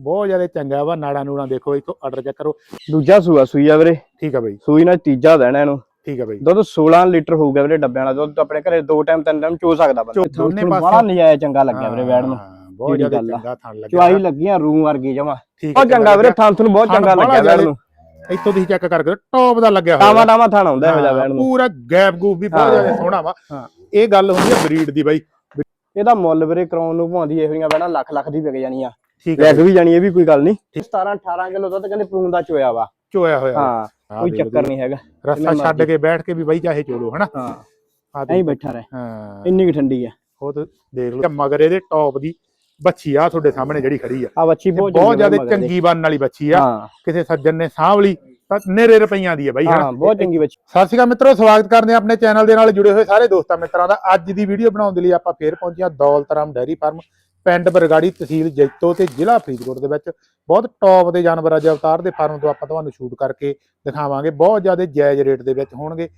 ਬਹੁਤ ਜ਼ਿਆਦਾ ਚੰਗਾ ਵਾ ਨਾੜਾ ਨੂੜਾ ਦੇਖੋ ਇੱਥੋਂ ਆਰਡਰ ਚੈੱਕ ਕਰੋ। ਦੂਜਾ ਸੂਆ ਸੂਈ ਆ ਵੀਰੇ। ਠੀਕ ਆ ਬਾਈ। ਸੂਈ ਨਾਲ ਤੀਜਾ ਦੇਣਾ ਇਹਨੂੰ। ਠੀਕ ਆ ਬਾਈ। ਦੁੱਧ 16 ਲੀਟਰ ਹੋਊਗਾ ਵੀਰੇ ਡੱਬਿਆਂ ਵਾਲਾ ਦੁੱਧ। ਆਪਣੇ ਘਰੇ ਦੋ ਟਾਈਮ ਤਿੰਨ ਟਾਈਮ ਚੋ ਸਕਦਾ ਬੰਦਾ। ਦੋਨੇ ਪਾਸੇ- ਬੜਾ ਨਜਾਇਜ਼ ਚੰਗਾ ਲੱਗਿਆ ਵੀਰੇ ਵੈੜ ਨੂੰ। ਬਹੁਤ ਜ਼ਿਆਦਾ ਆ। ਚੰਗਾ ਥਣ ਲੱਗਿਆ ਚੁਆਈ ਲੱਗੀਆਂ ਰੂ ਵਰਗੀ ਜਮਾ। ਬਹੁਤ ਚੰਗਾ ਵੀਰੇ ਥਾਂ ਤੁਹਾਨੂੰ ਬਹੁਤ ਥਣ ਚੰਗਾ ਲੱਗਿਆ ਵੈੜ ਨੂੰ। ਇੱਥੋਂ ਤੁਸੀਂ ਚੈੱਕ ਕਰਕੇ ਟੌਪ ਦਾ ਲੱਗਿਆ ਟਾਵਾ ਟਾਵਾ ਥਾਂ ਆਉਂਦਾ ਇਹੋ ਜਿਹਾ ਵੈੜ ਨੂੰ। ਪੂਰਾ ਗੈਪ ਗੂਪ ਵੀ ਬਹੁਤ। ਜ਼ਿਆਦਾ ਸੋਹਣਾ ਵਾ। ਇਹ ਗੱਲ ਹੁੰਦੀ ਹੈ ਬਰੀਡ ਦੀ ਬਾਈ। ਇਹਦਾ ਮੁੱਲ ਵੀਰੇ ਕਰਾਉਣ ਨੂੰ ਭਾਉਂਦੀ ਇਹੋ ਜਿਹੀਆਂ ਵੈੜਾਂ ਲੱਖ ਲੱਖ ਦੀ ਵਿਕ ਜਾਣੀਆਂ ਠੀਕ ਹੈ ਵਿਕ ਵੀ ਜਾਣੀ ਇਹ ਵੀ ਕੋਈ ਗੱਲ ਨਹੀਂ। 17 18 ਕਿਲੋ ਦੁੱਧ ਕਹਿੰਦੇ ਪ੍ਰੂਨ ਦਾ ਚੋਇਆ ਵਾ। ਚੋਇਆ ਹੋਇਆ। ਹਾਂ ਕੋਈ ਚੱਕਰ। ਨਹੀਂ ਹੈਗਾ। ਰਸਤਾ ਛੱਡ ਕੇ ਬੈਠ ਕੇ ਵੀ ਬਾਈ ਚਾਹੇ ਚੋਲੋ ਹਨਾ? ਹਾਂ। ਆਹ ਐਂ ਬੈਠਾ ਰਹੇ। ਹਾਂ। ਇੰਨੀ ਕੁ ਠੰਡੀ ਆ। ਉਹ ਤੇ ਦੇਖ ਲਓ। ਮਗਰ ਇਹਦੇ ਟੌਪ ਦੀ ਬੱਚੀ ਆ ਤੁਹਾਡੇ ਸਾਹਮਣੇ ਜਿਹੜੀ ਖੜੀ ਆ। ਆ ਬੱਚੀ ਬਹੁਤ ਬਹੁਤ ਜ਼ਿਆਦਾ ਚੰਗੀ ਆ ਬਣਨ ਵਾਲੀ ਬੱਚੀ। ਆ। ਕਿਸੇ ਸੱਜਣ ਨੇ ਸਾਂਭ ਲਈ ਤਾਂ ਨੇਰੇ ਰੁਪਈਆਂ ਦੀ ਆ ਬਾਈ ਹਾਂ ਬਹੁਤ ਚੰਗੀ ਬੱਚੀ ਸਤਿ ਸ਼੍ਰੀ ਅਕਾਲ ਮਿੱਤਰੋ ਸਵਾਗਤ ਕਰਦੇ ਹਾਂ ਆਪਣੇ ਚੈਨਲ ਦੇ ਨਾਲ ਜੁੜੇ ਹੋਏ ਸਾਰੇ ਦੋਸਤਾਂ ਮਿੱਤਰਾਂ ਦਾ। ਅੱਜ ਦੀ ਵੀਡੀਓ ਬਣਾਉਣ ਦੇ ਲਈ ਆਪਾਂ ਫੇਰ ਪਹੁੰਚੇ ਹਾਂ ਦੌਲਤਰਾਮ ਡੈਰੀ ਫਾਰਮ। ਪਿੰਡ ਬਰਗਾੜੀ ਤਹਿਸੀਲ ਜੈਤੋ ਤੇ ਜ਼ਿਲ੍ਹਾ ਫਰੀਦਕੋਟ ਦੇ ਵਿੱਚ ਬਹੁਤ ਟੌਪ ਦੇ ਜਾਨਵਰ ਅੱਜ ਅਵਤਾਰ ਦੇ ਫਾਰਮ ਤੋਂ ਆਪਾਂ ਤੁਹਾਨੂੰ ਸ਼ੂਟ ਕਰਕੇ ਦਿਖਾਵਾਂਗੇ। ਬਹੁਤ ਜ਼ਿਆਦਾ ਜਾਇਜ਼ ਰੇਟ ਦੇ ਵਿੱਚ ਹੋਣਗੇ।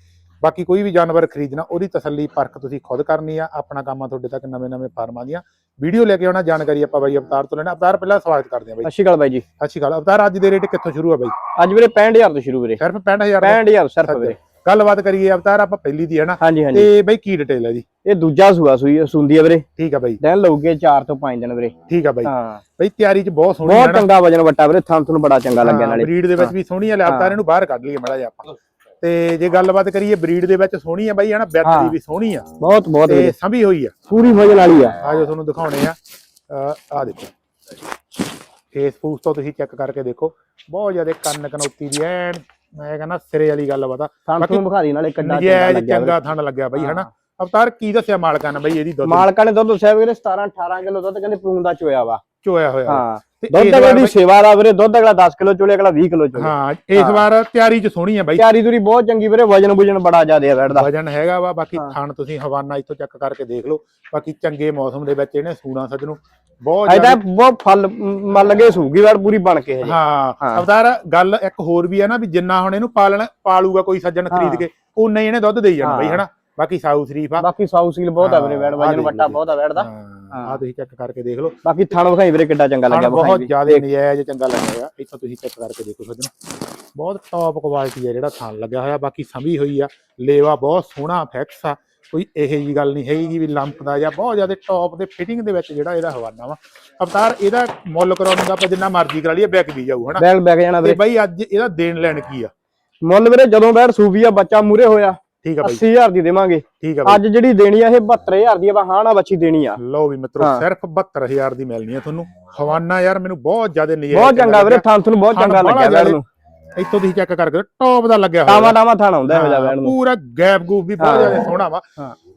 ਬਾਕੀ ਕੋਈ ਵੀ ਜਾਨਵਰ ਖਰੀਦਣਾ ਉਹਦੀ ਤਸੱਲੀ ਪਰਖ ਤੁਸੀਂ ਖੁਦ ਕਰਨੀ ਆ। ਆਪਣਾ ਕੰਮ ਆ ਤੁਹਾਡੇ ਤੱਕ ਨਵੇਂ-ਨਵੇਂ ਫਾਰਮਾਂ ਦੀਆਂ ਵੀਡੀਓ ਲੈ ਕੇ ਆਉਣਾ। ਜਾਣਕਾਰੀ ਆਪਾਂ ਬਾਈ ਅਵਤਾਰ ਤੋਂ ਲੈਣਾ ਅਵਤਾਰ ਪਹਿਲਾਂ ਸਵਾਗਤ ਕਰਦੇ ਹਾਂ ਬਾਈ। ਸਤਿ ਸ਼੍ਰੀ ਅਕਾਲ ਬਾਈ ਜੀ। ਸਤਿ ਸ਼੍ਰੀ ਅਕਾਲ। ਅਵਤਾਰ ਅੱਜ ਦੇ ਰੇਟ ਕਿੱਥੋਂ ਸ਼ੁਰੂ ਆ ਬਾਈ? ਅੱਜ ਵੀਰੇ 65000 ਤੋਂ ਸ਼ੁਰੂ ਵੀਰੇ। ਸਿਰਫ 65000 ਤੋਂ 65000 ਸਿਰਫ ਵੀਰੇ। ਗੱਲਬਾਤ ਕਰੀਏ ਅਵਤਾਰ ਆਪਾਂ ਪਹਿਲੀ ਦੀ ਹੈ ਨਾ। ਹਾਂਜੀ ਹਾਂਜੀ। ਤੇ ਬਾਈ ਕੀ ਡਿਟੇਲ ਹੈ ਜੀ? ਇਹ ਦੂਜਾ ਸੂਆ ਸੂਈ ਸੁੰਦੀ ਆ ਵੀਰੇ। ਠੀਕ ਆ ਬਾਈ। ਦਿਨ ਲਊਗੇ 4 ਤੋਂ 5 ਦਿਨ ਵੀਰੇ। ਠੀਕ ਆ ਬਾਈ। ਹਾਂ। ਬਈ ਤਿਆਰੀ ਚ ਬਹੁਤ ਸੋਹਣੀ ਬਹੁਤ ਚੰਗਾ ਵਜਨ ਵੱਟਾ ਵੀਰੇ ਥਾਂ ਤੁਹਾਨੂੰ ਬੜਾ ਚੰਗਾ ਲੱਗਿਆ ਨਾਲੇ। ਬਰੀਡ ਦੇ ਵਿੱਚ ਵੀ ਸੋਹਣੀ ਆ ਲਿਆਪਤਾਰ ਇਹਨੂੰ ਬਾਹਰ ਕੱਢ ਲਈਏ ਮੜਾ ਜਿਹਾ ਆਪਾਂ। ਤੇ ਜੇ ਗੱਲਬਾਤ ਕਰੀਏ ਬਰੀਡ ਦੇ ਵਿੱਚ ਸੋਹਣੀ ਆ ਬਾਈ ਹਨਾ ਬਿੱਤ। ਦੀ ਵੀ ਸੋਹਣੀ ਆ। ਬਹੁਤ ਬਹੁਤ ਤੇ ਸੰਭੀ ਹੋਈ ਆ। ਪੂਰੀ ਵਜਨ ਵਾਲੀ ਆ। ਆਜੋ ਤੁਹਾਨੂੰ ਦਿਖਾਉਣੇ ਆ। ਆ ਦੇਖੋ। ਫੇਸ ਫੂਸ ਤੋਂ ਤੁਸੀਂ ਚੈੱਕ ਕਰਕੇ ਦੇਖੋ। ਬਹੁਤ ਜ਼ਿਆਦਾ ਕੰਨ ਕਨੌਤੀ ਦੀ ਐਨ। ਮੈਂ ਕਹਿੰਦਾ ਸਿਰੇ ਵਾਲੀ ਗੱਲ ਬਤਾ ਥਾਂ ਬਾਕੀ ਤੁਹਾਨੂੰ ਦੀ ਨਾਲੇ ਚੰਗਾ ਨਜਾਇਜ਼ ਲੱਗਿਆ। ਚੰਗਾ ਥਣ ਲੱਗਿਆ ਬਾਈ ਹਨਾ? ਅਵਤਾਰ ਕੀ ਦੱਸਿਆ ਮਾਲਕਾਂ ਨੇ ਬਾਈ ਇਹਦੀ ਦੁੱਧ? ਮਾਲਕਾਂ ਨੇ ਦੁੱਧ ਦੱਸਿਆ ਵੀਰੇ 17 18 ਕਿਲੋ ਦੁੱਧ ਕਹਿੰਦੇ ਪ੍ਰੂਨ ਦਾ ਚੋਇਆ ਵਾ। ਚੋਇਆ ਹੋਇਆ। ਹਾਂ। ਦੁੱਧ ਅਗਲੇ ਦੀ ਸੇਵਾ ਦਾ ਵੀਰੇ ਦੁੱਧ ਅਗਲਾ 10 ਕਿਲੋ ਚੋਲੇ ਅਗਲਾ 20 ਕਿਲੋ ਚੋਲੇ। ਹਾਂ ਇਸ ਹਾਂ। ਵਾਰ ਤਿਆਰੀ ਚ ਸੋਹਣੀ ਆ ਬਾਈ। ਤਿਆਰੀ ਤੁਰੀ ਬਹੁਤ ਚੰਗੀ ਵੀਰੇ ਵਜਨ ਬੁਜਨ ਬੜਾ ਜ਼ਿਆਦਾ ਆ ਬੈਠਦਾ। ਵਜਨ ਹੈਗਾ ਵਾ ਬਾਕੀ ਹਾਂ। ਥਣ ਤੁਸੀਂ ਹਵਾਨਾ ਇੱਥੋਂ ਚੈੱਕ ਕਰਕੇ ਦੇਖ ਲਓ। ਬਾਕੀ ਚੰਗੇ ਮੌਸਮ ਦੇ ਵਿੱਚ ਇਹਨੇ ਸੂਣਾ ਸੱਜਣੂ। ਬਹੁਤ ਜ਼ਿਆਦਾ ਬਹੁਤ ਫਲ ਮੰਨ ਲਗੇ ਸੂਗੀ ਵਾਰ ਪੂਰੀ ਬਣ ਕੇ ਹਾਂ। ਹਾਂ। ਅਵਤਾਰ ਗੱਲ ਇੱਕ ਹੋਰ ਵੀ ਹੈ ਨਾ ਵੀ ਜਿੰਨਾ ਹੁਣ ਇਹਨੂੰ ਪਾਲਣ ਪਾਲੂਗਾ ਕੋਈ ਸੱਜਣ ਖਰੀਦ ਹਾਂ। ਕੇ ਉਨਾ ਹੀ ਇਹਨੇ ਦੁੱਧ ਦੇਈ ਜਾਣਾ ਬਈ ਹਾਂ। ਹਨਾ? ਬਾਕੀ ਸਾਊ ਸ਼ਰੀਫ ਆ। ਬਾਕੀ ਸਾਊ ਸੀਲ ਬਹੁਤ ਆ ਵੀਰੇ ਵੈੜ ਹਾਂ, ਵਜਨ ਵੱਟਾ ਬਹੁਤ ਆ ਵੈੜ ਦਾ। ਹਾਂ। ਆ ਤੁਸੀਂ ਚੈੱਕ ਕਰਕੇ ਦੇਖ ਲਓ। ਬਾਕੀ ਥਣ ਵਿਖਾਈ ਵੀਰੇ ਕਿੱਡਾ ਚੰਗਾ ਲੱਗਿਆ ਬਹੁਤ। ਜ਼ਿਆਦਾ ਨਜਾਇਜ਼ ਚੰਗਾ ਲੱਗਿਆ ਇੱਥੋਂ ਤੁਸੀਂ ਚੈੱਕ ਕਰਕੇ ਦੇਖੋ ਸੱਜਣੋ। ਬਹੁਤ ਟੌਪ ਕੁਆਲਿਟੀ ਹੈ ਜਿਹੜਾ ਥਣ ਲੱਗਿਆ ਹੋਇਆ। ਬਾਕੀ ਸੰਭੀ ਹੋਈ ਆ। ਲੇਵਾ ਬਹੁਤ ਸੋਹਣਾ ਫੈਕਸ ਆ। ਕੋਈ ਇਹੋ ਜੀ ਗੱਲ ਨਹੀਂ ਹੈਗੀ ਵੀ ਲੰਪ ਦਾ ਜਾਂ ਬਹੁਤ ਜ਼ਿਆਦਾ ਟੌਪ ਦੇ ਫਿਟਿੰਗ ਦੇ ਵਿੱਚ ਜਿਹੜਾ ਇਹਦਾ ਹਵਾਨਾ ਵਾ। ਅਵਤਾਰ ਇਹਦਾ ਮੁੱਲ ਕਰਾਉਣ ਦਾ ਆਪਾਂ ਜਿੰਨਾ ਮਰਜ਼ੀ ਕਰਾ ਲਈਏ ਵਿਕ ਵੀ ਜਾਊ ਹਨਾ? ਬੈਗ ਜਾਣਾ ਤੇ ਵੀਰੇ। ਬਾਈ ਅੱਜ ਇਹਦਾ ਦੇਣ ਲੈਣ ਕੀ ਆ? ਮੁੱਲ ਵੀਰੇ ਜਦੋਂ ਵੈੜ ਸੂਬੀ ਆ ਬੱਚਾ ਮੂਰੇ ਹੋਇਆ। ਠੀਕ ਆ ਬਾਈ। 80000 ਦੀ ਦੇਵਾਂਗੇ। ਠੀਕ ਆ ਬਾਈ। ਅੱਜ ਜਿਹੜੀ ਦੇਣੀ ਆ ਇਹ 72000 ਦੀ ਆ ਹਾਂ ਨਾ ਬੱਚੀ ਦੇਣੀ ਆ। ਲਓ ਵੀ ਮਿੱਤਰੋ। ਸਿਰਫ 72000 ਦੀ ਮਿਲਣੀ ਆ ਤੁਹਾਨੂੰ। ਹਵਾਨਾ ਯਾਰ ਮੈਨੂੰ ਬਹੁਤ ਜ਼ਿਆਦਾ ਨਜਾਇਜ਼ ਬਹੁਤ ਚੰਗਾ ਵੀਰੇ। ਥਣ ਤੁਹਾਨੂੰ ਬਹੁਤ ਚੰਗਾ ਲੱਗਿਆ ਜ਼ਿਆਦਾ ਨੂੰ ਇੱਥੋਂ ਤੁਸੀਂ ਚੈੱਕ ਕਰਕੇ ਟੌਪ ਦਾ ਲੱਗਿਆ ਟਾਵਾ ਹੋਇਆ। ਟਾਵਾ ਥਣ ਆਉਂਦਾ ਇਹੋ ਜਿਹਾ ਹਾਂ, ਵੈੜ ਨੂੰ। ਪੂਰਾ ਗੈਪ ਗੂਪ ਵੀ ਬਹੁਤ। ਜ਼ਿਆਦਾ ਸੋਹਣਾ ਵਾ।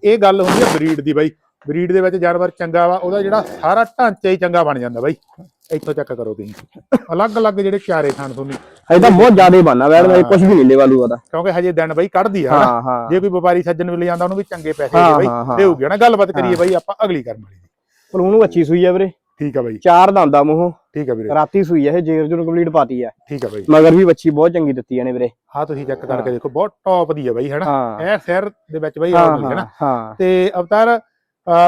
ਇਹ ਗੱਲ ਹੁੰਦੀ ਹੈ ਬਰੀਡ ਦੀ ਬਾਈ। ਬਰੀਡ ਦੇ ਵਿੱਚ ਜਾਨਵਰ ਚੰਗਾ ਵਾ ਉਹਦਾ ਜਿਹੜਾ ਸਾਰਾ ਢਾਂਚਾ ਹੀ ਚੰਗਾ ਬਣ ਜਾਂਦਾ ਬਾਈ। ਇੱਥੋਂ ਚੈੱਕ ਕਰੋ ਤੁਸੀਂ। ਅਲੱਗ-ਅਲੱਗ ਜਿਹੜੇ ਚਾਰੇ ਥਣ ਤੁਹਾਨੂੰ ਅਜੇ ਤਾਂ ਬਹੁਤ ਜ਼ਿਆਦਾ ਬਣਾ ਵੈੜ ਦਾ ਕੁਝ ਵੀ ਨਹੀਂ ਲੈਵਾਲੂ ਉਹਦਾ ਕਿਉਂਕਿ ਹਜੇ ਦਿਨ ਬਾਈ ਕੱਢਦੀ ਆ ਜੇ ਕੋਈ ਵਪਾਰੀ ਸੱਜਣ ਵੀ ਲੈ ਜਾਂਦਾ ਉਹਨੂੰ ਵੀ ਚੰਗੇ ਪੈਸੇ ਦੇ ਬਾਈ। ਦੇਊਗੀ ਨਾ ਗੱਲਬਾਤ ਕਰੀਏ ਬਾਈ ਆਪਾਂ ਅਗਲੀ ਕਰਨ ਵਾਲੀ ਦੀ। ਉਹਨੂੰ ਅੱਛੀ ਸੂਈ ਆ ਵੀਰੇ। ਠੀਕ ਆ ਬਾਈ। ਚਾਰ ਦੰਦਾ ਮੂੰਹੋਂ। ਠੀਕ ਆ ਵੀਰੇ। ਰਾਤੀ ਸੂਈ ਆ ਇਹ ਜੇਰ ਜੁਨ ਕੰਪਲੀਟ ਪਾਤੀ ਆ। ਠੀਕ ਆ ਬਾਈ। ਮਗਰ ਵੀ ਬੱਚੀ ਬਹੁਤ ਚੰਗੀ ਦਿੱਤੀ ਨੇ ਵੀਰੇ। ਹਾਂ ਤੁਸੀਂ ਚੈੱਕ ਕਰਕੇ ਦੇਖੋ ਬਹੁਤ ਟੌਪ ਦੀ ਹੈ ਬਾਈ ਹਨਾ? ਇਹ ਸ਼ਹਿਰ ਦੇ ਵਿੱਚ ਬਾਈ ਆਉਂਦੀ ਹੈ ਨਾ ਤੇ ਅਵਤਾਰ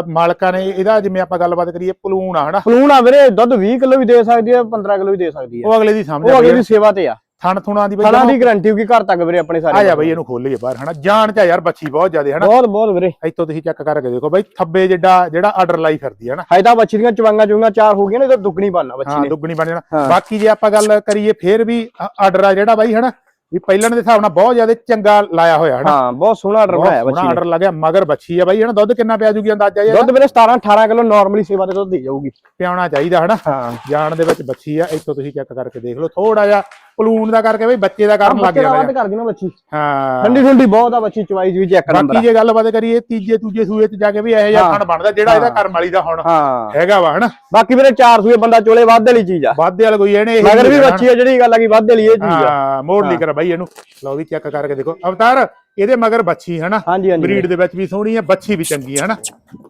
ਮਾਲਕਾਂ ਨੇ ਇਹਦਾ ਜਿਵੇਂ ਆਪਾਂ ਗੱਲਬਾਤ ਕਰੀਏ ਪਲੂਣ ਆ ਹਨਾ? ਪਲੂਣ ਆ ਵੀਰੇ ਦੁੱਧ 20 ਕਿਲੋ ਵੀ ਦੇ ਸਕਦੀ ਆ 15 ਕਿਲੋ ਵੀ ਦੇ ਸਕਦੀ ਆ ਉਹ ਅਗਲੇ ਦੀ ਸਮਝ ਉਹ ਅਗਲੇ ਦੀ ਸੇਵਾ ਤੇ ਆ। ਥਣ ਥੁਣਾ ਦੀ ਬਾਈ ਜਮਾਂ- ਦੀ ਗਾਰੰਟੀ ਹੋਗੀ ਘਰ ਤੱਕ ਵੀਰੇ ਆਪਣੇ ਸਾਰੇ ਆ ਜਾ ਬਾਈ ਇਹਨੂੰ ਖੋਲੀਏ ਬਾਹਰ ਹਨਾ? ਜਾਣ ਚ ਯਾਰ ਬੱਚੀ ਬਹੁਤ ਜ਼ਿਆਦਾ ਹਨਾ? ਬਹੁਤ ਬਹੁਤ ਵੀਰੇ। ਇੱਥੋਂ ਤੁਸੀਂ ਚੈੱਕ ਕਰਕੇ ਦੇਖੋ ਬਾਈ ਥੱਬੇ ਜਿੱਡਾ ਜਿਹੜਾ ਆਰਡਰ ਲਾਈ ਫਿਰਦੀ ਹੈ ਨਾ ਹਾਇਦਾ ਬੱਚੀ ਦੀਆਂ ਚਵਾਂਗਾ ਚੁੰਗਾ ਚਾਰ ਹੋ ਗਈਆਂ ਨੇ ਤਾਂ ਦੁੱਗਣੀ ਬਣਨਾ ਬੱਚੀ ਹਾਂ ਨੇ। ਦੁੱਗਣੀ ਬਣ ਜਾਣਾ। ਹਾਂ। ਬਾਕੀ ਜੇ ਆਪਾਂ ਗੱਲ ਕਰੀਏ ਫੇਰ ਵੀ ਆਰਡਰ ਆ ਜਿਹੜਾ ਬਾਈ ਹਨਾ? ਵੀ ਪਹਿਲਣ ਦੇ ਹਿਸਾਬ ਨਾਲ ਬਹੁਤ ਜ਼ਿਆਦਾ ਚੰਗਾ ਲਾਇਆ ਹੋਇਆ ਹਨਾ? ਹਾਂ ਬਹੁਤ ਸੋਹਣਾ ਆਰਡਰ ਬਣਾਇਆ ਬੱਚੀ ਆਰਡਰ ਲੱਗਿਆ ਮਗਰ ਬੱਚੀ ਆ ਬਾਈ ਹਨਾ? ਦੁੱਧ ਕਿੰਨਾ ਪਿਆ ਜੂਗੀ ਅੰਦਾਜ਼ਾ ਇਹ ਦੁੱਧ ਵੀਰੇ 17 18 ਕਿਲੋ ਨਾਰਮਲੀ ਸੇਵਾ ਤੇ ਦੁੱਧ ਦੇ ਜਾਊਗੀ। ਪਿਆਉਣਾ ਚਾਹੀਦਾ ਹਨਾ? ਹਾਂ। ਜਾਣ ਦੇ ਵਿੱਚ ਬੱਚੀ ਆ ਇੱਥੋਂ ਤੁਸੀਂ ਚੈੱਕ ਕਰਕੇ ਦੇਖ ਲਓ ਥੋੜਾ ਜਿਹਾ ਪਲੂਨ ਦਾ ਕਰਕੇ ਬਈ ਬੱਚੇ ਦਾ ਕਰਨ ਲੱਗ ਬੱਚੇ ਦਾ ਵੱਧ। ਕਰ ਦੇਣਾ ਬੱਚੀ। ਹਾਂ। ਠੰਡੀ ਠੰਡੀ ਬਹੁਤ ਆ ਬੱਚੀ ਚਵਾਈ ਵੀ ਚੈੱਕ ਬਾਕੀ ਜੇ ਗੱਲਬਾਤ ਕਰੀਏ ਤੀਜੇ ਤੂਜੇ ਸੂਏ ਤੇ ਜਾ ਕੇ ਵੀ ਇਹੋ ਜਿਹਾ ਹਾਂ। ਥਣ ਬਣਦਾ ਜਿਹੜਾ ਇਹਦਾ। ਕਰਮ ਵਾਲੀ ਦਾ ਹੁਣ ਹਾਂ। ਹੈਗਾ ਵਾ ਹਨਾ? ਬਾਕੀ ਵੀਰੇ ਚਾਰ ਸੂਏ ਬੰਦਾ ਚੋਲੇ ਵੱਧ ਵਾਲੀ ਚੀਜ਼ ਆ। ਵਾਧੇ ਵਾਲ ਕੋਈ ਇਹਨੇ ਇਹੀ ਮਗਰ ਵੀ। ਬੱਚੀ ਆ ਜਿਹੜੀ ਗੱਲ ਆ ਕਿ ਵੱਧ ਵਾਲੀ ਇਹ ਚੀਜ਼ ਆ। ਹਾਂ ਮੋੜ ਲਈ ਕਰ ਬਾਈ ਇਹਨੂੰ। ਲਓ ਵੀ ਚੈੱਕ ਕਰਕੇ ਦੇਖੋ। ਅਵਤਾਰ ਇਹਦੇ ਮਗਰ ਬੱਚੀ ਹਨਾ? ਹਾਂਜੀ ਹਾਂਜੀ। ਬਰੀਡ ਦੇ ਵਿੱਚ ਵੀ ਸੋਹਣੀ ਹੈ ਬੱਚੀ ਵੀ ਚੰਗੀ ਹੈ ਹਨਾ?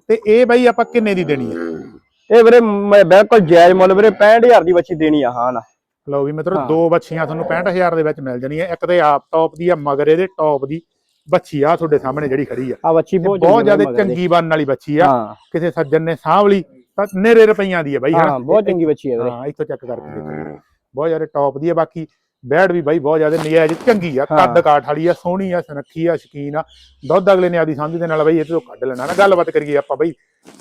ਤੇ ਇਹ ਬਾਈ ਆਪਾਂ ਕਿੰਨੇ ਦੀ ਦੇਣੀ ਹੈ ਇਹ ਵੀਰੇ ਮੈਂ ਬਿਲਕੁਲ ਜਾਇਜ਼ ਮੁੱਲ ਵੀਰੇ 65000 ਦੀ ਬੱਚੀ ਦੇਣੀ ਆ ਹਾਂ ਨਾ। ਲਓ ਵੀ ਮਿੱਤਰੋ। ਦੋ ਬੱਚੀਆਂ ਤੁਹਾਨੂੰ 65000 ਦੇ ਵਿੱਚ ਮਿਲ ਜਾਣੀਆਂ। ਇੱਕ ਤੇ ਆਪ ਟੌਪ ਦੀ ਆ ਮਗਰ ਇਹਦੇ ਟੌਪ ਦੀ ਬੱਚੀ ਆ ਤੁਹਾਡੇ ਸਾਹਮਣੇ ਜਿਹੜੀ ਖੜੀ ਆ। ਆ ਬੱਚੀ ਬਹੁਤ ਬਹੁਤ ਜ਼ਿਆਦਾ। ਚੰਗੀ ਬਣਨ ਵਾਲੀ ਬੱਚੀ ਆ। ਕਿਸੇ ਸੱਜਣ ਨੇ ਸਾਂਭ ਲਈ ਤਾਂ ਨੇਰੇ ਰੁਪਈਆਂ ਦੀ ਹੈ ਬਾਈ ਹਾਂ ਬਹੁਤ ਚੰਗੀ ਬੱਚੀ ਵੀਰੇ। ਹਾਂ ਇੱਥੋਂ ਚੈੱਕ ਕਰਕੇ ਦੇਖੋ। ਬਹੁਤ ਜ਼ਿਆਦਾ ਟੌਪ ਦੀ ਹੈ ਬਾਕੀ ਬੈਡ ਵੀ ਬਾਈ ਬਹੁਤ ਜ਼ਿਆਦਾ ਨਜਾਇਜ਼ ਚੰਗੀ ਆ। ਕੱਦ ਕਾਠ ਵਾਲੀ ਆ ਸੋਹਣੀ ਆ ਸੁਨੱਖੀ ਆ ਸ਼ਕੀਨ ਆ। ਦੁੱਧ ਅਗਲੇ ਨੇ ਆਦੀ ਸਮਝ ਦੇ ਨਾਲ ਬਾਈ ਇਹ ਤੋਂ ਕੱਢ ਲੈਣਾ ਨਾ। ਗੱਲਬਾਤ ਕਰੀਏ ਆਪਾਂ ਬਾਈ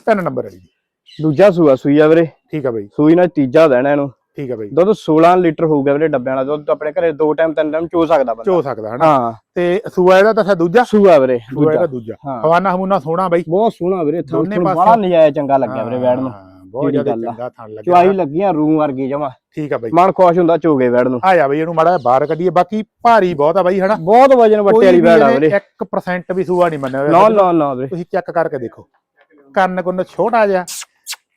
ਤਿੰਨ ਨੰਬਰ ਵਾਲੀ ਦੀ। ਦੂਜਾ ਸੂਆ ਸੂਈ ਆ ਵੀਰੇ। ਠੀਕ ਆ ਬਾਈ। ਸੂਈ ਨਾਲ ਤੀਜਾ ਦੇਣਾ ਇਹਨੂੰ। ਠੀਕ ਆ ਬਾਈ। ਦੁੱਧ 16 ਲੀਟਰ ਹੋਊਗਾ ਵੀਰੇ ਡੱਬਿਆਂ ਵਾਲਾ। ਦੁੱਧ ਆਪਣੇ ਘਰੇ ਦੋ ਟਾਈਮ ਤਿੰਨ ਟਾਈਮ ਚੋ ਸਕਦਾ ਬੰਦਾ। ਚੋ ਸਕਦਾ ਹਨਾ? ਹਾਂ। ਤੇ ਸੂਆ ਇਹਦਾ ਤਾਂ ਦੂਜਾ? ਸੂਆ ਵੀਰੇ ਸੂਆ ਇਹਦਾ ਦੂਜਾ। ਹਾਂ। ਹਵਾਨਾ ਹਮੂਨਾ ਸੋਹਣਾ ਬਾਈ। ਬਹੁਤ ਸੋਹਣਾ ਵੀਰੇ ਦੋਨੇ ਥੋੜੇ ਪਾਸੇ- ਬੜਾ ਨਜਾਇਜ਼ ਚੰਗਾ ਲੱਗਿਆ ਵੀਰੇ ਵੈੜ ਨੂੰ। ਹਾਂ, ਬਹੁਤ ਜ਼ਿਆਦਾ। ਚੰਗਾ ਥਣ ਲੱਗਿਆ ਚੁਆਈ ਲੱਗੀਆਂ ਰੂਮ ਵਰਗੀ ਜਮਾ। ਠੀਕ ਆ ਬਾਈ। ਮਨ ਖੁਸ਼ ਹੁੰਦਾ ਚੋਗੇ ਵੈੜ ਨੂੰ। ਆ ਜਾ ਬਈ ਇਹਨੂੰ ਮਾੜਾ ਬਾਹਰ ਕੱਢੀਏ। ਬਾਕੀ ਭਾਰੀ ਬਹੁਤ ਆ ਬਾਈ ਹਨਾ? ਬਹੁਤ ਵਜਨ ਵੱਟੇ ਵਾਲੀ ਵੈੜ ਆ ਵੀਰੇ। 1% ਵੀ ਸੂਆ ਨਹੀਂ ਮੰਨਿਆ ਨਾ ਨਾ ਨਾ ਵੀਰੇ। ਤੁਸੀਂ ਚੈੱਕ ਕਰਕੇ ਦੇਖੋ। ਕੰਨ ਕੁੰਨ ਛੋਟਾ ਜਿਹਾ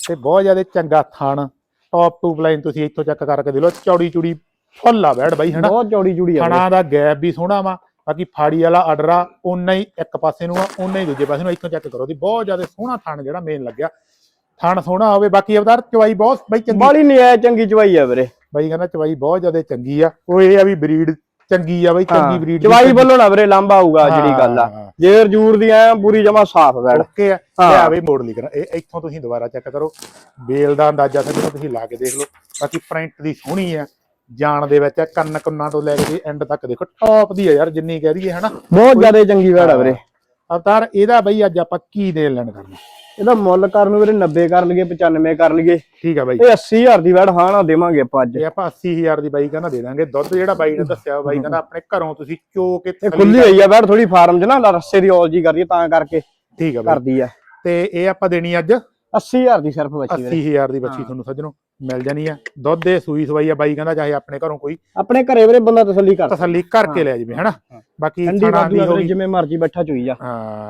ਤੇ ਬਹੁਤ ਜ਼ਿਆਦਾ ਚੰਗਾ ਥਣ। ਟੌਪ ਟੂਪ ਲਾਈਨ ਤੁਸੀਂ ਇੱਥੋਂ ਚੈੱਕ ਕਰਕੇ ਦੇ ਲਓ ਚੌੜੀ ਚੂੜੀ ਫੁੱਲ ਆ ਬੈੜ ਬਾਈ ਹਨਾ? ਬਹੁਤ ਚੌੜੀ ਚੂੜੀ ਆ ਥਣਾ ਦਾ ਗੈਪ ਵੀ ਸੋਹਣਾ ਵਾ ਬਾਕੀ ਫਾੜੀ ਵਾਲਾ ਅਡਰਾ ਉਨਾ ਹੀ ਇੱਕ ਪਾਸੇ ਨੂੰ ਆ ਉਨਾ ਹੀ ਦੂਜੇ ਪਾਸੇ ਨੂੰ ਇੱਥੋਂ ਚੈੱਕ ਕਰੋ ਦੀ ਬਹੁਤ ਜ਼ਿਆਦਾ ਸੋਹਣਾ ਥਣ ਜਿਹੜਾ ਮੇਨ ਲੱਗਿਆ। ਥਣ ਸੋਹਣਾ ਹੋਵੇ ਬਾਕੀ ਅਵਤਾਰ ਚਵਾਈ ਬਹੁਤ ਬਾਈ ਚੰਗੀ। ਬਾਲੀ ਨਜਾਇਜ਼ ਚੰਗੀ ਚਵਾਈ ਆ ਵੀਰੇ। ਬਾਈ ਕਹਿੰਦਾ ਚਵਾਈ ਬਹੁਤ ਜ਼ਿਆਦਾ ਚੰਗੀ ਆ। ਉਹ ਇਹ ਆ ਵੀ ਬਰੀਡ ਚੰਗੀ ਆ ਬਾਈ ਚੰਗੀ ਹਾਂ, ਬਰੀਡ ਚਵਾਈ ਵੱਲੋਂ ਨਾ ਵੀਰੇ ਲਾਂਬਾ ਆਊਗਾ ਜਿਹੜੀ ਗੱਲ ਆ। ਜੇਰ ਜੂਰ ਦੀ ਐ ਪੂਰੀ ਜਮਾ ਸਾਫ਼ ਵੈੜ ਓਕੇ ਆ। ਹਾਂ। ਇਹ ਆ ਬਈ ਮੋੜ ਲਈ ਕਰਾਂ। ਇਹ ਇੱਥੋਂ ਤੁਸੀਂ ਦੁਬਾਰਾ ਚੈੱਕ ਕਰੋ। ਬੇਲ ਦਾ ਅੰਦਾਜ਼ਾ ਸੱਜਣੋ ਤੁਸੀਂ ਲਾ ਕੇ ਦੇਖ ਲਓ ਬਾਕੀ ਪ੍ਰਿੰਟ ਦੀ ਸੋਹਣੀ ਆ। ਜਾਣ ਦੇ ਵਿੱਚ ਕੰਨ ਕੰਨਾਂ ਤੋਂ ਲੈ ਕੇ ਐਂਡ ਤੱਕ ਦੇਖੋ ਟੌਪ ਦੀ ਆ ਯਾਰ ਜਿੰਨੀ ਕਹਿ ਦਈਏ ਹਨਾ। ਬਹੁਤ ਜ਼ਿਆਦਾ ਚੰਗੀ ਵੈੜ ਆ ਵੀਰੇ। ਅਵਤਾਰ ਇਹਦਾ ਬਈ ਅੱਜ ਆਪਾਂ ਕੀ ਦੇ ਲੈਣ ਕਰਨਾ? ਇਹਦਾ ਮੁੱਲ ਕਰਨ ਵੀਰੇ 90 ਕਰ ਲਈਏ 95 ਕਰ ਲਈਏ ਠੀਕ ਆ ਬਾਈ। ਇਹ 80000 ਦੀ ਵੈੜ ਹਾਂ ਨਾ ਦੇਵਾਂਗੇ ਆਪਾਂ ਅੱਜ। ਜੇ ਆਪਾਂ 80000 ਦੀ ਬਾਈ ਕਹਿੰਦਾ ਦੇ ਦਾਂਗੇ। ਦੁੱਧ ਜਿਹੜਾ ਬਾਈ ਨੇ ਦੱਸਿਆ ਬਾਈ ਕਹਿੰਦਾ ਆਪਣੇ ਘਰੋਂ ਤੁਸੀਂ ਚੋ ਕੇ ਇਹ ਥੱਲੇ ਖੁੱਲੀ ਹੋਈ ਆ ਵੈੜ ਥੋੜੀ ਫਾਰਮ 'ਚ ਨਾ ਰੱਸੇ ਦੀ ਔਲ ਜੀ ਕਰਦੀ ਤਾਂ ਕਰਕੇ ਠੀਕ ਆ ਬਾਈ। ਕਰਦੀ ਆ। ਤੇ ਇਹ ਆਪਾਂ ਦੇਣੀ ਅੱਜ 80000 ਦੀ ਸਿਰਫ ਬੱਚੀ ਵੀਰੇ। 80000 ਦੀ ਬੱਚੀ। ਤੁਹਾਨੂੰ ਸੱਜਣੋ। ਮਿਲ ਜਾਣੀ ਆ। ਦੁੱਧ ਦੇ ਸੂਈ ਸਵਾਈ ਆ ਬਾਈ ਕਹਿੰਦਾ ਚਾਹੇ ਆਪਣੇ ਘਰੋਂ ਕੋਈ ਆਪਣੇ ਘਰੇ ਵੀਰੇ ਬੰਦਾ ਤਸੱਲੀ ਕਰ। ਤਸੱਲੀ ਕਰਕੇ। ਲੈ ਜਾਵੇ ਹਨਾ। ਬਾਕੀ ਖਾਣਾ ਵਾਦੀ ਦੀ ਹੋ ਗਈ। ਜਿਵੇਂ ਮਰਜ਼ੀ ਬੈਠਾ ਚੋਈ ਜਾ।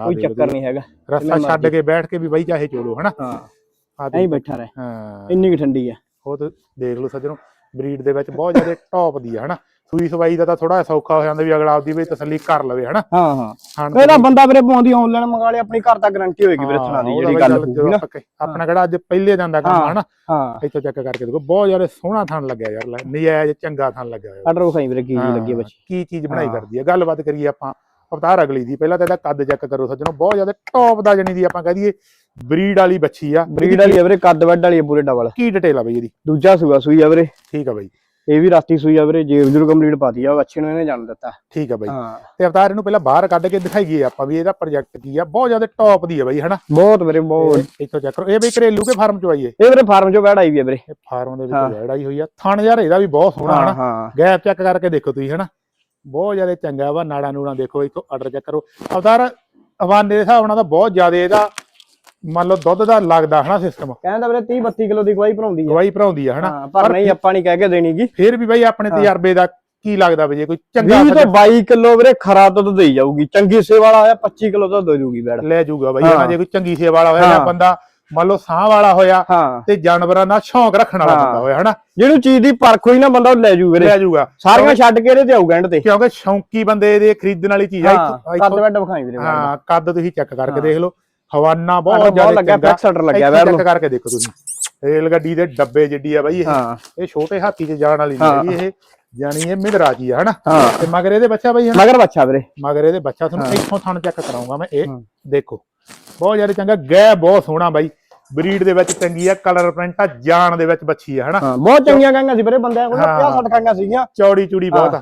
ਕੋਈ ਚੱਕਰ। ਨਹੀਂ ਹੈਗਾ। ਰਸਤਾ ਛੱਡ ਕੇ ਬੈਠ ਕੇ ਵੀ ਬਾਈ ਚਾਹੇ ਚੋਲੋ ਹਨਾ? ਹਾਂ। ਐਂ ਬੈਠਾ ਰਹੇ। ਹਾਂ। ਇੰਨੀ ਕਿ ਠੰਡੀ ਆ। ਉਹ ਤੇ ਦੇਖ ਲਓ ਸੱਜਣੋ ਬਰੀਡ ਦੇ ਵਿੱਚ ਬਹੁਤ ਜ਼ਿਆਦਾ ਟੌਪ ਦੀ ਆ ਹਨਾ? ਸੂਈ ਸਵਾਈ ਦਾ ਤਾਂ ਥੋੜਾ ਸੌਖਾ ਹੋ ਜਾਂਦਾ ਵੀ ਅਗਲਾ ਆਪਦੀ ਵੀ ਤਸੱਲੀ ਕਰ ਲਵੇ ਹਨਾ? ਹਾਂ ਹਾਂ। ਇਹਦਾ ਬੰਦਾ ਵੀਰੇ ਪਾਉਂਦੀ ਆਨਲਾਈਨ ਮੰਗਾ ਲਿਆ ਆਪਣੀ ਘਰ ਤੱਕ ਗਾਰੰਟੀ ਹੋਏਗੀ ਵੀਰੇ ਥਣਾ ਦੀ ਜਿਹੜੀ ਗੱਲ ਹੋਊਗੀ ਨਾ। ਆਪਣਾ ਕਿਹੜਾ ਅੱਜ ਪਹਿਲੇ ਜਾਂਦਾ ਕੰਮ। ਹਨਾ? ਹਾਂ। ਇੱਥੋਂ ਚੈੱਕ ਕਰਕੇ ਦੇਖੋ ਬਹੁਤ ਜ਼ਿਆਦਾ ਸੋਹਣਾ ਥਣ ਲੱਗਿਆ ਯਾਰ ਨਜਾਇਜ਼ ਚੰਗਾ ਥਣ ਲੱਗਿਆ ਹੋਇਆ। ਆਰਡਰ ਵਿਖਾਈ ਵੀਰੇ ਕੀ ਜੀ ਲੱਗੀ ਬੱਚੀ ਕੀ ਚੀਜ਼ ਬਣਾਈ। ਕਰਦੀ ਹੈ ਗੱਲਬਾਤ ਕਰੀਏ ਆਪਾਂ ਅਵਤਾਰ ਅਗਲੀ ਦੀ। ਪਹਿਲਾਂ ਤਾਂ ਇਹਦਾ ਕੱਦ ਚੈੱਕ ਕਰੋ ਸੱਜਣੋ ਬਹੁਤ ਜ਼ਿਆਦਾ ਟੌਪ ਦਾ ਜਣੀ ਦੀ ਆਪਾਂ ਕਹਿ ਦਈਏ ਬਰੀਡ ਵਾਲੀ ਬੱਚੀ ਆ ਬਰੀਡ ਵਾਲੀ ਆ ਵੀਰੇ ਕੱਦ ਵੱਡ ਵਾਲੀ ਪੂਰੇ ਡਬਲ ਕੀ ਡਿਟੇਲ ਆ ਬਈ ਇਹਦੀ? ਦੂਜਾ ਸੂਆ ਸੂਈ ਆ ਵੀਰੇ। ਠੀਕ ਆ ਬਈ। ਇਹ ਵੀ ਰਾਤੀ ਸੂਈ ਆ ਵੀਰੇ ਜੇਰ ਜੂਰ ਕੰਪਲੀਟ ਪਾਤੀ ਆ ਬੱਚੇ ਨੂੰ ਇਹਨੇ ਜਾਣ ਦਿੱਤਾ। ਠੀਕ ਆ ਬਈ। ਹਾਂ। ਤੇ ਅਵਤਾਰ ਇਹਨੂੰ ਪਹਿਲਾਂ ਬਾਹਰ ਕੱਢ ਕੇ ਦਿਖਾਈਏ ਆਪਾਂ ਵੀ ਇਹਦਾ ਪ੍ਰੋਜੈਕਟ ਕੀ ਆ। ਬਹੁਤ ਜ਼ਿਆਦਾ ਟੌਪ ਦੀ ਆ ਬਈ ਹਨਾ? ਬਹੁਤ ਵੀਰੇ ਬਹੁਤ। ਇੱਥੋਂ ਚੈੱਕ ਕਰੋ। ਇਹ ਬਈ ਘਰੇਲੂ ਕੇ ਫਾਰਮ ਚੋਂ ਆਈਏ ਇਹ? ਵੀਰੇ ਫਾਰਮ ਚੋਂ ਬੈੜ ਆਈ ਵੀ ਆ ਵੀਰੇ। ਇਹ ਫਾਰਮ ਦੇ। ਵਿੱਚ ਲੜਾਈ ਹੋਈ ਆ। ਥਣ ਯਾਰ ਇਹਦਾ ਵੀ ਬਹੁਤ ਸੋਹਣਾ ਹਨਾ? ਗੈਪ ਚੈੱਕ ਕਰਕੇ ਦੇਖੋ ਤੁਸੀਂ ਹਨਾ? ਬਹੁਤ ਜ਼ਿਆਦਾ ਚੰਗਾ ਵਾ ਨਾੜਾ ਨੂੜਾ ਦੇਖੋ ਇੱਥੋਂ ਆਰਡਰ ਚੈੱਕ ਕਰੋ। ਅਵਤਾਰ ਹਵਾਨੇ ਦੇ ਹਿਸਾਬ ਨਾਲ ਤਾਂ ਬਹੁਤ ਜ਼ਿਆਦਾ ਇਹਦਾ ਮੰਨ ਲਓ ਦੁੱਧ ਦਾ ਲੱਗਦਾ ਹਨਾ ਸਿਸਟਮ ਕਹਿੰਦਾ ਵੀਰੇ 30 32 ਕਿਲੋ ਦੀ ਗਵਾਹੀ ਭਰਾਉਂਦੀ ਆ। ਗਵਾਈ ਭਰਾਉਂਦੀ ਆ ਹਨਾ। ਹਾਂ ਪਰ ਨਹੀਂ ਆਪਾਂ ਨਹੀਂ ਕਹਿ ਕੇ ਦੇਣੀਗੀ। ਫਿਰ ਵੀ ਬਈ ਆਪਣੇ ਹਾਂ। ਤਜਰਬੇ ਦਾ ਕੀ ਲੱਗਦਾ ਵੀ ਜੇ ਕੋਈ ਚੰਗਾ 20 ਤੋਂ 22 ਕਿਲੋ ਵੀਰੇ ਖਰਾ ਦੁੱਧ ਦੇਈ ਜਾਊਗੀ। ਚੰਗੀ ਸੇ ਵਾਲਾ ਹੋਇਆ 25 ਕਿਲੋ ਦੁੱਧ ਦੇ ਦੂਗੀ ਬੈੜ ਲੈ ਜਾਊਗਾ ਬਈ ਹਾਂ। ਹਨਾ ਜੇ ਕੋਈ ਚੰਗੀ ਸੇਵਾ ਵਾਲਾ ਹੋਇਆ ਜਾਂ ਹਾਂ। ਬੰਦਾ ਮੰਨ ਲਓ ਸਾਹ ਵਾਲਾ ਹੋਇਆ ਹਾਂ। ਤੇ ਜਾਨਵਰਾਂ ਦਾ ਸ਼ੌਂਕ ਰੱਖਣ ਵਾਲਾ ਹਾਂ। ਬੰਦਾ ਹੋਇਆ ਹਨਾ। ਜਿਹਨੂੰ ਚੀਜ਼ ਦੀ ਪਰਖ ਹੋਈ ਨਾ ਬੰਦਾ ਉਹ ਲੈ ਜੂ ਵੀਰੇ। ਲੈ ਜਾਊਗਾ ਸਾਰੀਆਂ ਛੱਡ ਕੇ ਇਹਦੇ ਤੇ ਆਊਗਾ ਐਂਡ ਤੇ। ਕਿਉਂਕਿ ਸ਼ੌਂਕੀ ਬੰਦੇ ਦੇ ਖਰੀਦਣ ਵਾਲੀ ਚੀਜ਼ ਆ ਹਾਂ ਕੱਦ ਵੱਡ ਵਿਖਾਈ ਵੀਰੇ ਹਾਂ ਕੱਦ ਤੁਸੀਂ ਚੈੱਕ ਕਰਕੇ ਹਾਂ। ਦੇਖ ਲਓ। ਹਵਾਨਾ ਬਹੁਤ ਜ਼ਿਆਦਾ ਲੱਗਿਆ ਚੰਗਾ। ਬੈਕ ਸੈਟਰ ਲੱਗਿਆ ਵੈੜ ਚੈੱਕ ਕਰਕੇ ਦੇਖੋ ਤੁਸੀਂ। ਰੇਲ ਗੱਡੀ ਦੇ ਡੱਬੇ ਜਿੱਡੀ ਆ ਬਈ ਇਹ ਇਹ ਛੋਟੇ ਹਾਥੀ 'ਚ ਜਾਣ ਵਾਲੀ। ਨਹੀਂ ਹੈਗੀ ਇਹ ਜਾਣੀ ਇਹ ਮਿਦਰਾ ਜੀ ਆ ਹਨਾ? ਤੇ ਮਗਰ ਇਹਦੇ ਬੱਚਾ ਬਈ ਹਨਾ? ਮਗਰ ਬੱਚਾ ਵੀਰੇ। ਮਗਰ ਇਹਦੇ ਬੱਚਾ ਤੁਹਾਨੂੰ। ਇੱਥੋਂ ਥਣ ਚੈੱਕ ਕਰਾਉਂਗਾ ਮੈਂ ਇਹ। ਦੇਖੋ। ਬਹੁਤ ਜ਼ਿਆਦਾ ਚੰਗਾ ਗੈ ਬਹੁਤ ਸੋਹਣਾ ਬਾਈ। ਬਰੀਡ ਦੇ ਵਿੱਚ ਚੰਗੀ ਆ ਕਲਰ ਪ੍ਰਿੰਟ ਆ ਜਾਨ ਦੇ ਵਿੱਚ ਬੱਚੀ ਆ ਹਨਾ? ਬਹੁਤ ਚੰਗੀਆਂ ਗਾਂਗਾ ਸੀ ਵੀਰੇ ਬੰਦਿਆਂ ਕੋਲ ਹਾਂ। 50 60 ਗਾਂਗਾ ਸੀਗੀਆਂ। ਚੌੜੀ ਚੂੜੀ ਬਹੁਤ ਆ।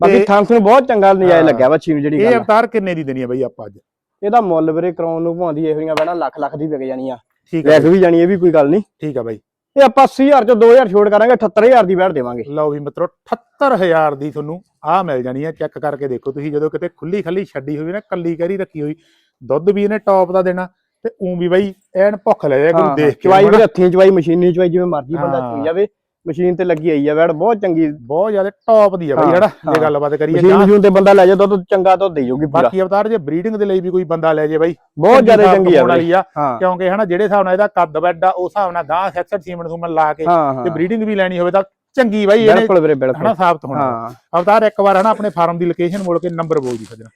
ਬਾਕੀ ਥਾਂਸ ਨੂੰ ਬਹੁਤ ਚੰਗਾ ਨਜਾਇਜ਼। ਲੱਗਿਆ ਬੱਚੀ ਨੂੰ ਜਿਹੜੀ ਇਹ। ਅਵਤਾਰ ਕਿੰਨੇ ਦੀ ਦੇਣੀ ਆ ਬਈ ਆਪਾਂ ਅੱਜ? ਇਹਦਾ ਮੁੱਲ ਵੀਰੇ ਕਰਾਉਣ ਨੂੰ ਭਾਉਂਦੀ ਇਹੋ ਜਿਹੀਆਂ ਬੈਣਾ ਲੱਖ ਲੱਖ ਦੀ ਵਿਕ ਜਾਣੀ ਆ ਠੀਕ ਵਿਕ ਬਈ, ਵੀ ਜਾਣੀ ਇਹ ਵੀ ਕੋਈ ਗੱਲ ਨਹੀਂ। ਠੀਕ ਆ ਬਾਈ। ਇਹ ਆਪਾਂ 80000 ਚੋਂ 2000 ਛੋੜ ਕਰਾਂਗੇ 78000 ਦੀ ਬੈਠ ਦੇਵਾਂਗੇ। ਲਓ ਵੀ ਮਿੱਤਰੋ 78000 ਦੀ ਤੁਹਾਨੂੰ ਆ ਮਿਲ ਜਾਣੀ ਆ ਚੈੱਕ ਕਰਕੇ ਦੇਖੋ ਤੁਸੀਂ ਜਦੋਂ ਕਿਤੇ ਖੁੱਲੀ ਖੱਲੀ ਛੱਡੀ ਹੋਈ ਨਾ ਕੱਲੀ ਕਰੀ ਰੱਖੀ ਹੋਈ ਦੁੱਧ ਵੀ ਇਹਨੇ ਟੌਪ ਦਾ ਦੇਣਾ ਤੇ ਉਂ ਵੀ ਬਾਈ ਐਨ ਭੁੱਖ ਲੈ ਜਾਇਆ ਕਰੂ ਦੇਖ ਕੇ ਚਵਾਈ। ਵੀਰੇ ਹੱਥੀਂ ਚਵਾਈ ਮਸ਼ੀਨੀ ਚਵਾਈ ਜਿਵੇਂ ਮਰਜ਼ੀ ਬੰਦਾ ਹਾਂ। ਚੋਈ ਜਾਵੇ। ਮਸ਼ੀਨ ਤੇ ਲੱਗੀ ਆਈ ਆ ਬੈਠ ਬਹੁਤ ਚੰਗੀ। ਬਹੁਤ ਜ਼ਿਆਦਾ ਟੌਪ ਦੀ ਆ ਬਾਈ ਹਨਾ ਜੇ। ਗੱਲਬਾਤ ਕਰੀਏ ਮਸ਼ੀਨ ਜਾਂ ਮਸ਼ੀਨ ਤੇ ਬੰਦਾ ਲੈ ਜਾ ਦੁੱਧ ਚੰਗਾ ਦੁੱਧ ਦੇ ਪੂਰਾ। ਬਾਕੀ ਅਵਤਾਰ ਜੇ ਬਰੀਡਿੰਗ ਦੇ ਲਈ ਵੀ ਕੋਈ ਬੰਦਾ ਲੈ ਜੇ ਬਾਈ ਬਹੁਤ ਜ਼ਿਆਦਾ ਚੰਗੀ ਆ ਵਾਲੀ ਆ ਕਿਉਂਕਿ ਹਨਾ ਜਿਹੜੇ ਹਿਸਾਬ ਨਾਲ ਇਹਦਾ ਕੱਦ ਬੈੱਡ ਆ ਉਸ ਹਿਸਾਬ ਨਾਲ ਗਾਂ ਸੈਕਸਰ ਸੀਮਨ ਸੂਮਨ ਲਾ ਕੇ ਤੇ ਬਰੀਡਿੰਗ ਵੀ ਲੈਣੀ ਹੋਵੇ ਤਾਂ ਚੰਗੀ ਬਾਈ ਇਹਨੇ ਬਿਲਕੁਲ ਵੀਰੇ ਬਿਲਕੁਲ। ਹਨਾ ਸਾਬਤ ਹੋਣਾ। ਅਵਤਾਰ ਇੱਕ ਵਾਰ ਹਨਾ ਆਪਣੇ ਫਾਰਮ ਦੀ ਲੋਕੇਸ਼ਨ ਬੋਲ ਕੇ ਨੰਬਰ ਬੋਲ ਦੀ ਸੱਜਣਾ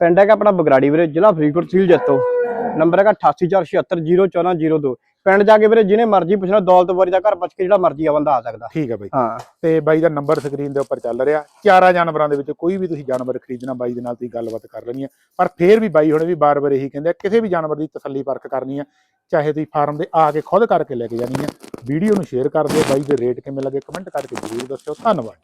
ਪਿੰਡ ਹੈਗਾ ਆਪਣਾ ਬਗਰਾੜੀ ਵੀਰੇ ਜ਼ਿਲ੍ਹਾ ਫਰੀਦਕੋਟ ਤਹਿਸੀਲ ਜੱਤੋ। ਨੰਬਰ ਹੈਗਾ 8847701402 ਪਿੰਡ ਜਾ ਕੇ ਵੀਰੇ ਜਿਹਨੇ ਮਰਜ਼ੀ ਪੁੱਛਣਾ ਦੌਲਤਵਾਰੀ ਦਾ ਘਰ ਪੁੱਛ ਕੇ ਜਿਹੜਾ ਮਰਜ਼ੀ ਆ ਬੰਦਾ ਆ ਸਕਦਾ। ਠੀਕ ਹੈ ਬਾਈ। ਹਾਂ। ਤੇ ਬਾਈ ਦਾ ਨੰਬਰ ਸਕਰੀਨ ਦੇ ਉੱਪਰ ਚੱਲ ਰਿਹਾ। ਚਾਰਾਂ ਜਾਨਵਰਾਂ ਦੇ ਵਿੱਚ ਕੋਈ ਵੀ ਤੁਸੀਂ ਜਾਨਵਰ ਖਰੀਦਣਾ ਬਾਈ ਦੇ ਨਾਲ ਤੁਸੀਂ ਗੱਲਬਾਤ ਕਰ ਲੈਣੀ ਹੈ ਪਰ ਫੇਰ ਵੀ ਬਾਈ ਹੁਣੇ ਵੀ ਬਾਰ-ਬਾਰ ਇਹੀ ਕਹਿੰਦੇ ਆ ਕਿਸੇ ਵੀ ਜਾਨਵਰ ਦੀ ਤਸੱਲੀ ਪਰਖ ਕਰਨੀ ਹੈ ਚਾਹੇ ਤੁਸੀਂ ਫਾਰਮ ਦੇ ਆ ਕੇ ਖੁਦ ਕਰਕੇ ਲੈ ਕੇ ਜਾਣੀ ਹੈ ਵੀਡੀਓ ਨੂੰ ਸ਼ੇਅਰ ਕਰ ਦਿਓ ਬਾਈ ਦੇ ਰੇਟ ਕਿਵੇਂ ਲੱਗੇ ਕਮੈਂਟ ਕਰਕੇ ਜ਼ਰੂਰ ਦੱਸਿਓ। ਧੰਨਵਾਦ।